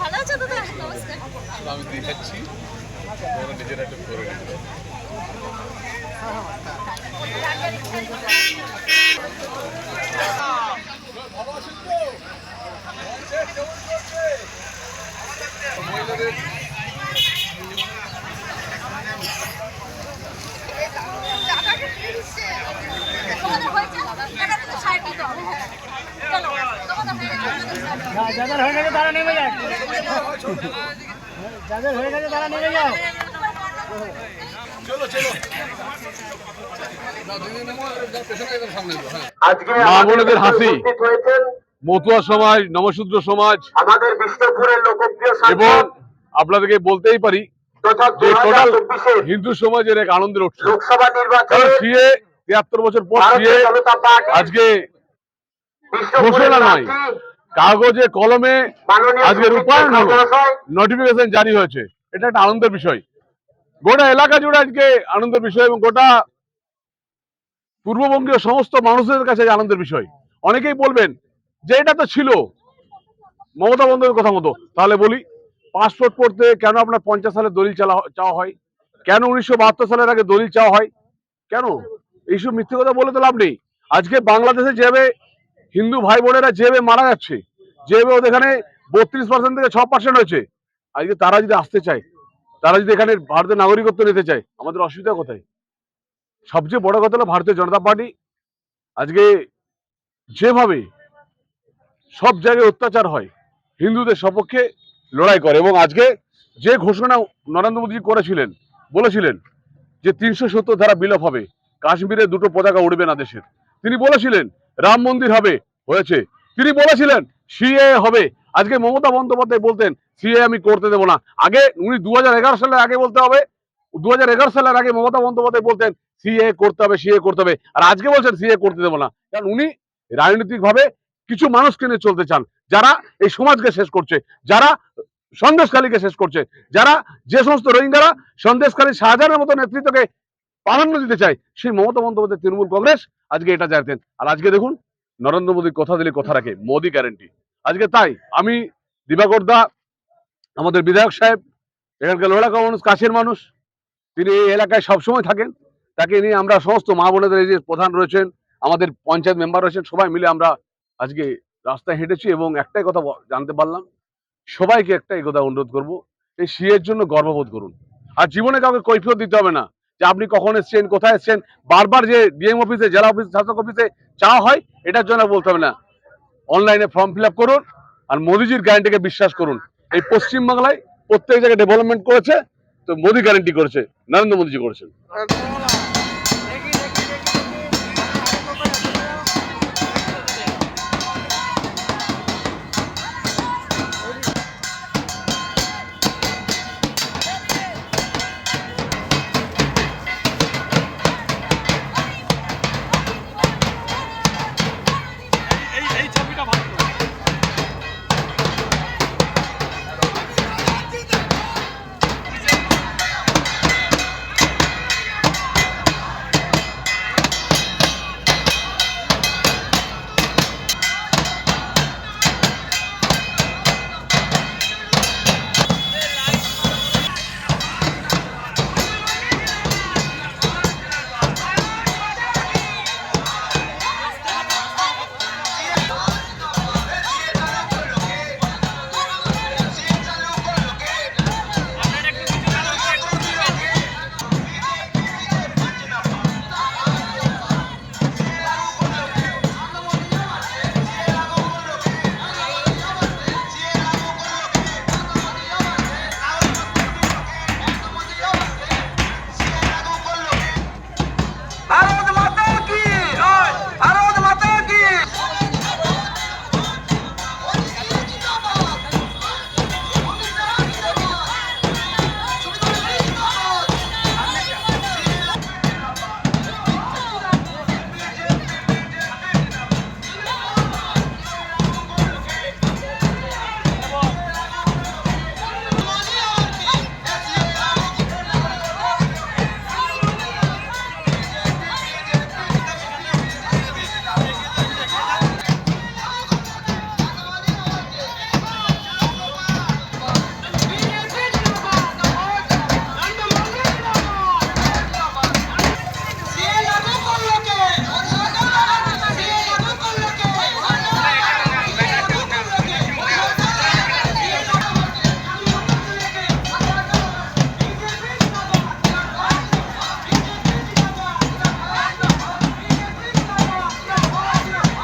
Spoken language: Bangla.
ভালো আছে দাদা নমস্কার আমি দেখাচ্ছি। তোমাদের হয়েছে টাকা কিন্তু ষাট দিতে হবে হ্যাঁ চলো তোমাদের হয়ে গেছে আমাদের ষাট দিতে হবে। যাদের হয়ে গেছে তারা নেমে যাক যাদের হয়ে গেছে তারা নেমে যাও হ্যাঁ। মা বোনেদের হাসি। মতুয়া সমাজ নমশূদ্র সমাজ আমাদের বিষ্ণুপুরের লোকপ্রিয় এবং আপনাদেরকে বলতেই পারি যে টোটাল হিন্দু সমাজের এক আনন্দের উৎসব লোকসভা কারণ সিএ তিয়াত্তর বছর পর সিএ আজকে ঘোষণা নয়। কাগজে কলমে আজকে রূপায়ণ হলো। নোটিফিকেশন জারি হয়েছে। এটা একটা আনন্দের বিষয়। গোটা এলাকা জুড়ে আজকে আনন্দের বিষয় এবং গোটা পূর্ববঙ্গীয় সমস্ত মানুষদের কাছে আনন্দের বিষয়। অনেকেই বলবেন যে এটা তো ছিল। মমতা বন্দ্যোপাধ্যায়ের কথা মতো। তাহলে বলি পাসপোর্ট করতে কেন আপনার পঞ্চাশ সালে দলিল চালা চাওয়া হয়? কেন উনিশশো বাহাত্তর সালের আগে দলিল চাওয়া হয়? কেন? এইসব মিথ্যে কথা বলে তো লাভ নেই। আজকে বাংলাদেশে যেভাবে হিন্দু ভাই বোনেরা যেভাবে মারা যাচ্ছে, যেভাবে ওদের এখানে বত্রিশ পার্সেন্ট থেকে ছ পার্সেন্ট হয়েছে, আজকে তারা যদি আসতে চায়, তারা যদি এখানে ভারতের নাগরিকত্ব নিতে চায়, আমাদের অসুবিধা কোথায়? সবচেয়ে বড় কথা হলো ভারতীয় জনতা পার্টি, আজকে যেভাবে সব জায়গায় অত্যাচার হয়, হিন্দুদের সপক্ষে লড়াই করে এবং আজকে যে ঘোষণা নরেন্দ্র মোদী করেছিলেন, বলেছিলেন যে তিনশো সত্তর ধারা বিলোপ হবে, কাশ্মীরে দুটো পতাকা উড়বে না দেশের। তিনি বলেছিলেন, রাম মন্দির হবে হয়েছে। তিনি বলেছিলেন সিএ হবে। আজকে মমতা বন্দ্যোপাধ্যায় বলতেন সিএ আমি করতে দেবো না। আগে উনি দু হাজার এগারো সালের আগে বলতে হবে দু হাজার এগারো সালের আগে মমতা বন্দ্যোপাধ্যায় বলতেন সিএ করতে হবে, সিএ করতে হবে। আর আজকে বলছেন, সিএ করতে দেবো না। কারণ উনি রাজনৈতিক ভাবে কিছু মানুষকে নিয়ে চলতে চান, যারা এই সমাজকে শেষ করছে, যারা সন্দেশখালীকে শেষ করছে, যারা যে সমস্ত রোহিঙ্গারা সন্দেশখালী শাহজাহানের মতো নেতৃত্বকে প্রাধান্য দিতে চায়, সেই মমতা বন্দ্যোপাধ্যায়, তৃণমূল কংগ্রেস আজকে এটা চাইতেন আর আজকে দেখুন নরেন্দ্র মোদী কথা দিলে কথা রাখে, মোদী গ্যারেন্টি আজকে তাই, আমি দিবাকর দা, আমাদের বিধায়ক সাহেব, এখানকার লোড়াকা মানুষ, কাছের মানুষ, তিনি এই এলাকায় সবসময় থাকেন। তাকে নিয়ে আমরা সমস্ত মা বোনেদের এই যে প্রধান রয়েছেন, আমাদের পঞ্চায়েত মেম্বার রয়েছেন, সবাই মিলে আমরা আজকে রাস্তায় হেঁটেছি এবং একটাই কথা জানতে পারলাম, সবাইকে একটাই কথা অনুরোধ করব, এই সিএর জন্য গর্ববোধ করুন। আর জীবনে কাউকে কৈফিয়ত দিতে হবে না। যে আপনি কখন এসছেন, কোথায় এসছেন, বারবার যে ডিএম অফিসে জেলা অফিসে শাসক অফিসে চাওয়া হয়, এটার জন্য বলতে হবে না। অনলাইনে ফর্ম ফিল করুন আর মোদিজির গ্যারান্টিকে বিশ্বাস করুন। এই পশ্চিমবাংলায় প্রত্যেক জায়গায় ডেভেলপমেন্ট করেছে, তো মোদি গ্যারান্টি করেছে, নরেন্দ্র মোদীজি করেছেন।